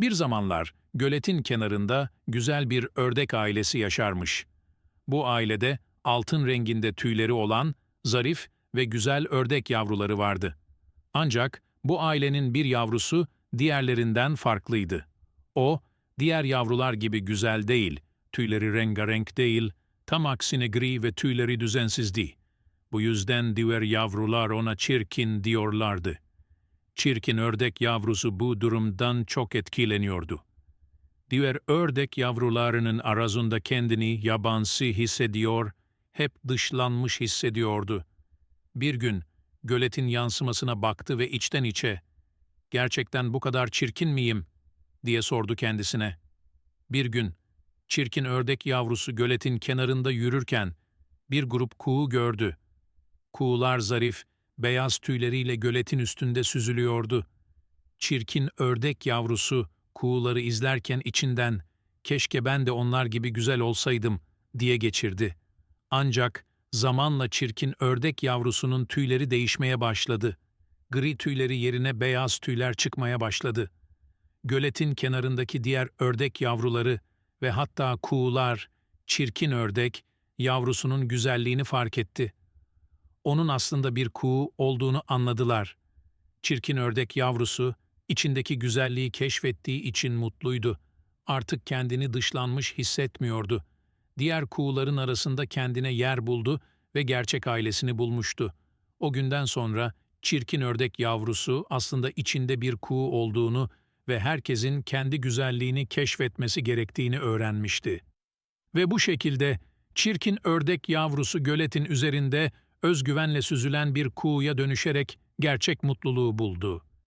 Bir zamanlar göletin kenarında güzel bir ördek ailesi yaşarmış. Bu ailede altın renginde tüyleri olan zarif ve güzel ördek yavruları vardı. Ancak bu ailenin bir yavrusu diğerlerinden farklıydı. O, diğer yavrular gibi güzel değil, tüyleri rengarenk değil, tam aksine gri ve tüyleri düzensizdi. Bu yüzden diğer yavrular ona çirkin diyorlardı. Çirkin ördek yavrusu bu durumdan çok etkileniyordu. Diğer ördek yavrularının arasında kendini yabansı hissediyor, hep dışlanmış hissediyordu. Bir gün göletin yansımasına baktı ve içten içe, ''Gerçekten bu kadar çirkin miyim?'' diye sordu kendisine. Bir gün çirkin ördek yavrusu göletin kenarında yürürken bir grup kuğu gördü. Kuğular zarif, beyaz tüyleriyle göletin üstünde süzülüyordu. Çirkin ördek yavrusu kuğuları izlerken içinden keşke ben de onlar gibi güzel olsaydım diye geçirdi. Ancak zamanla çirkin ördek yavrusunun tüyleri değişmeye başladı. Gri tüyleri yerine beyaz tüyler çıkmaya başladı. Göletin kenarındaki diğer ördek yavruları ve hatta kuğular, çirkin ördek yavrusunun güzelliğini fark etti. Onun aslında bir kuğu olduğunu anladılar. Çirkin ördek yavrusu içindeki güzelliği keşfettiği için mutluydu. Artık kendini dışlanmış hissetmiyordu. Diğer kuğuların arasında kendine yer buldu ve gerçek ailesini bulmuştu. O günden sonra çirkin ördek yavrusu aslında içinde bir kuğu olduğunu ve herkesin kendi güzelliğini keşfetmesi gerektiğini öğrenmişti. Ve bu şekilde çirkin ördek yavrusu göletin üzerinde özgüvenle süzülen bir kuğuya dönüşerek gerçek mutluluğu buldu.